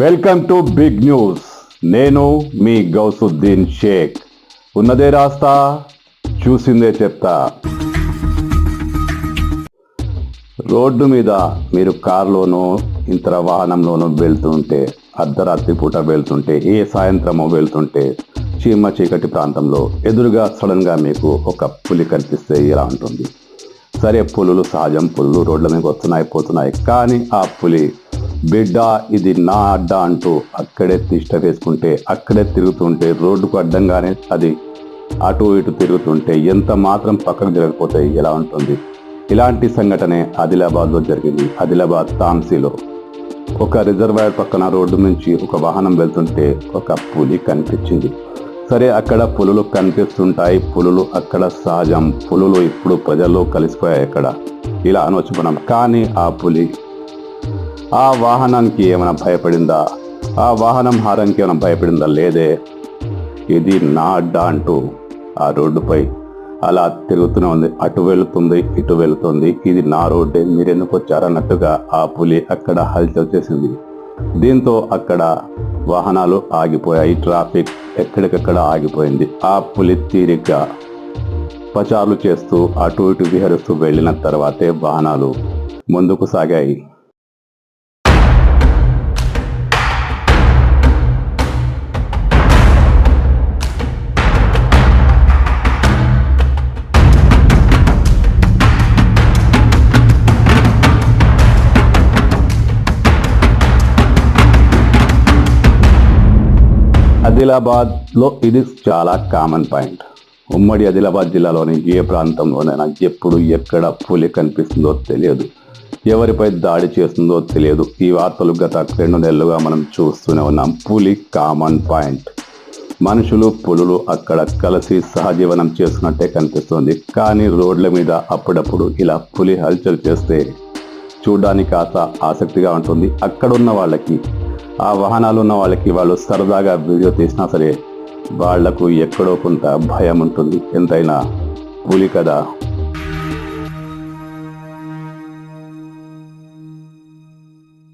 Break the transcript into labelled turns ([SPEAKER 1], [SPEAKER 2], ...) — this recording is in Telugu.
[SPEAKER 1] Welcome to big news. నేను మీ గౌసుద్దీన్ షేక్. ఉన్నదే రాస్తా చూసిందే చెప్తా. రోడ్డు మీద మీరు కారులోనో ఇతర వాహనంలోనో వెళ్తుంటే అర్ధరాత్రి పూట వెళ్తుంటే ఏ సాయంత్రమో వెళ్తుంటే చీమ చీకటి ప్రాంతంలో ఎదురుగా సడన్గా మీకు ఒక పులి కనిపిస్తే ఇలా ఉంటుంది? సరే పులులు సహజం పులులు రోడ్ల మీద వస్తున్నాయి పోతున్నాయి కానీ ఆ పులి బిడ్డ ఇది నా అడ్డ అంటూ అక్కడే తిష్ట వేసుకుంటే అక్కడే తిరుగుతుంటే రోడ్డుకు అడ్డంగానే అది అటు ఇటు తిరుగుతుంటే ఎంత మాత్రం పక్కకు జరగకపోతే ఎలా ఉంటుంది? ఇలాంటి సంఘటనే ఆదిలాబాద్లో జరిగింది. ఆదిలాబాద్ తాంసీలో ఒక రిజర్వాయర్ పక్కన రోడ్డు నుంచి ఒక వాహనం వెళ్తుంటే ఒక పులి కనిపించింది. సరే అక్కడ పులులు కనిపిస్తుంటాయి. పులులు అక్కడ సహజం. పులులు ఇప్పుడు ప్రజల్లో కలిసిపోయాయి అక్కడ. ఇలా అనవచ్చు మనం. కానీ ఆ పులి ఆ వాహనానికి ఏమైనా భయపడిందా? ఆ వాహనం హారానికి ఏమైనా భయపడిందా? లేదే. ఇది నా అడ్డా అంటూ ఆ రోడ్డుపై అలా తిరుగుతూనే ఉంది. అటు వెళుతుంది ఇటు వెళుతుంది. ఇది నా రోడ్డే. మీరెందుకు వచ్చారన్నట్టుగా ఆ పులి అక్కడ హల్చల్ చేసింది. దీంతో అక్కడ వాహనాలు ఆగిపోయాయి. ట్రాఫిక్ ఎక్కడికక్కడ ఆగిపోయింది. ఆ పులి తీరిగ్గా పచారులు చేస్తూ అటు ఇటు విహరిస్తూ వెళ్ళిన తర్వాతే వాహనాలు ముందుకు సాగాయి. ఆదిలాబాద్లో ఇది చాలా కామన్ పాయింట్. ఉమ్మడి ఆదిలాబాద్ జిల్లాలోని ఏ ప్రాంతంలోనైనా ఎప్పుడు ఎక్కడ పులి కనిపిస్తుందో తెలియదు. ఎవరిపై దాడి చేస్తుందో తెలియదు. ఈ వార్తలు గత రెండు నెలలుగా మనం చూస్తూనే ఉన్నాం. పులి కామన్ పాయింట్. మనుషులు పులులు అక్కడ కలిసి సహజీవనం చేస్తున్నట్టే కనిపిస్తుంది. కానీ రోడ్ల మీద అప్పుడప్పుడు ఇలా పులి హల్చల్ చేస్తే చూడడానికి కాస్త ఆసక్తిగా ఉంటుంది. అక్కడున్న వాళ్ళకి ఆ వాహనాలు ఉన్న వాళ్ళకి వాళ్ళు సరదాగా వీడియో తీసినా సరే వాళ్ళకు ఎక్కడో కొంత భయం ఉంటుంది. ఎంతైనా పులి కదా.